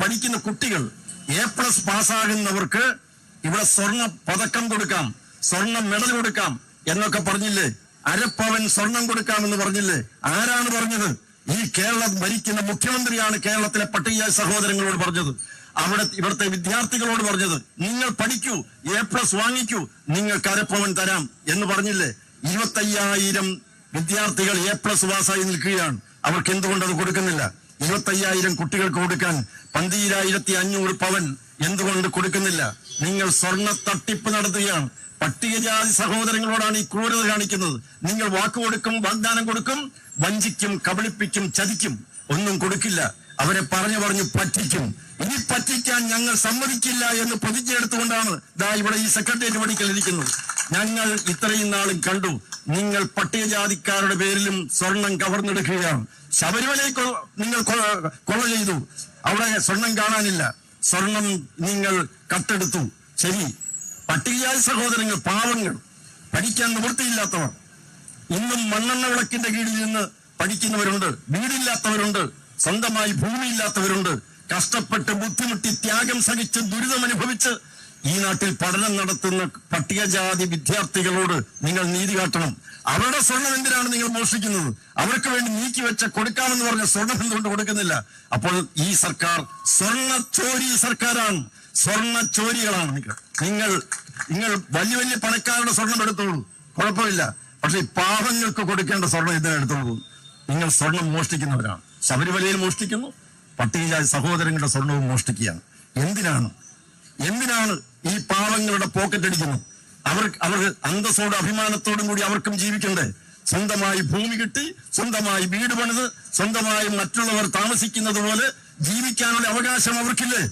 പഠിക്കുന്ന കുട്ടികൾ A plus പാസ്സാകുന്നവർക്ക് ഇവിടെ സ്വർണ പതക്കം കൊടുക്കാം സ്വർണ മെഡൽ കൊടുക്കാം എന്നൊക്കെ പറഞ്ഞില്ലേ? അരപ്പവൻ സ്വർണം കൊടുക്കാമെന്ന് പറഞ്ഞില്ലേ? ആരാണ് പറഞ്ഞത്? ഈ കേരളം ഭരിക്കുന്ന മുഖ്യമന്ത്രിയാണ് കേരളത്തിലെ പട്ടിക സഹോദരങ്ങളോട് പറഞ്ഞത്. അവിടെ ഇവിടുത്തെ വിദ്യാർത്ഥികളോട് പറഞ്ഞത് നിങ്ങൾ പഠിക്കൂ എ പ്ലസ് വാങ്ങിക്കൂ നിങ്ങൾക്ക് അരപ്പവൻ തരാം എന്ന് പറഞ്ഞില്ലേ? ഇരുപത്തയ്യായിരം വിദ്യാർത്ഥികൾ എ പ്ലസ് പാസ്സായി നിൽക്കുകയാണ്. അവർക്ക് എന്തുകൊണ്ട് അത് കൊടുക്കുന്നില്ല? ഇരുപത്തയ്യായിരം കുട്ടികൾക്ക് കൊടുക്കാൻ പന്തിരായിരത്തി അഞ്ഞൂറ് പവൻ എന്തുകൊണ്ട് കൊടുക്കുന്നില്ല? നിങ്ങൾ സ്വർണ തട്ടിപ്പ് നടത്തുകയാണ്. പട്ടികജാതി സഹോദരങ്ങളോടാണ് ഈ ക്രൂരത കാണിക്കുന്നത്. നിങ്ങൾ വാക്ക് കൊടുക്കും വാഗ്ദാനം കൊടുക്കും വഞ്ചിക്കും കബളിപ്പിക്കും ചതിക്കും. ഒന്നും കൊടുക്കില്ല. അവരെ പറഞ്ഞു പറഞ്ഞു പറ്റിക്കും. ഇനി പറ്റിക്കാൻ ഞങ്ങൾ സമ്മതിക്കില്ല എന്ന് പ്രതിജ്ഞ എടുത്തുകൊണ്ടാണ് ദാ ഇവിടെ ഈ സെക്രട്ടേറിയറ്റ് പഠിക്കൽ ഇരിക്കുന്നത്. ഞങ്ങൾ ഇത്രയും നാളും കണ്ടു. നിങ്ങൾ പട്ടികജാതിക്കാരുടെ പേരിലും സ്വർണം കവർന്നെടുക്കുകയാണ്. ശബരിമലയിൽ നിങ്ങൾ കൊള്ള ചെയ്തു. അവിടെ സ്വർണം കാണാനില്ല. സ്വർണം നിങ്ങൾ കട്ടെടുത്തു. ശരി. പട്ടികജാതി സഹോദരങ്ങൾ പാവങ്ങൾ പഠിക്കാൻ നിവൃത്തിയില്ലാത്തവർ. ഇന്നും മണ്ണെണ്ണ വിളക്കിന്റെ കീഴിൽ നിന്ന് പഠിക്കുന്നവരുണ്ട്. വീടില്ലാത്തവരുണ്ട്. സ്വന്തമായി ഭൂമിയില്ലാത്തവരുണ്ട്. കഷ്ടപ്പെട്ട് ബുദ്ധിമുട്ടി ത്യാഗം സഹിച്ച് ദുരിതം അനുഭവിച്ച് ഈ നാട്ടിൽ പഠനം നടത്തുന്ന പട്ടികജാതി വിദ്യാർത്ഥികളോട് നിങ്ങൾ നീതി കാട്ടണം. അവരുടെ സ്വർണം എന്തിനാണ് നിങ്ങൾ മോഷ്ടിക്കുന്നത്? അവർക്ക് വേണ്ടി നീക്കി വെച്ച കൊടുക്കാമെന്ന് പറഞ്ഞ സ്വർണം എന്തുകൊണ്ട് കൊടുക്കുന്നില്ല? അപ്പോൾ ഈ സർക്കാർ സ്വർണ ചോരി സർക്കാരാണ്. സ്വർണ ചോരികളാണ് നിങ്ങൾ നിങ്ങൾ വലിയ വലിയ പണക്കാരുടെ സ്വർണം എടുത്തോളൂ. കുഴപ്പമില്ല. പക്ഷെ പാവങ്ങൾക്ക് കൊടുക്കേണ്ട സ്വർണം ഇതിനെ എടുത്തോളൂ? നിങ്ങൾ സ്വർണം മോഷ്ടിക്കുന്നവരാണ്. ശബരിമലയിൽ മോഷ്ടിക്കുന്നു. പട്ടികജാതി സഹോദരങ്ങളുടെ സ്വർണവും മോഷ്ടിക്കുകയാണ്. എന്തിനാണ് എന്തിനാണ് ഈ പാവങ്ങളുടെ പോക്കറ്റ് അടിക്കുന്നത്? അവർ അവർ അന്തസ്സോടും അഭിമാനത്തോടും കൂടി അവർക്കും ജീവിക്കണ്ടേ? സ്വന്തമായി ഭൂമി കിട്ടി സ്വന്തമായി വീട് പണിത് സ്വന്തമായി മറ്റുള്ളവർ താമസിക്കുന്നത് പോലെ ജീവിക്കാനുള്ള അവകാശം അവർക്കില്ലേ?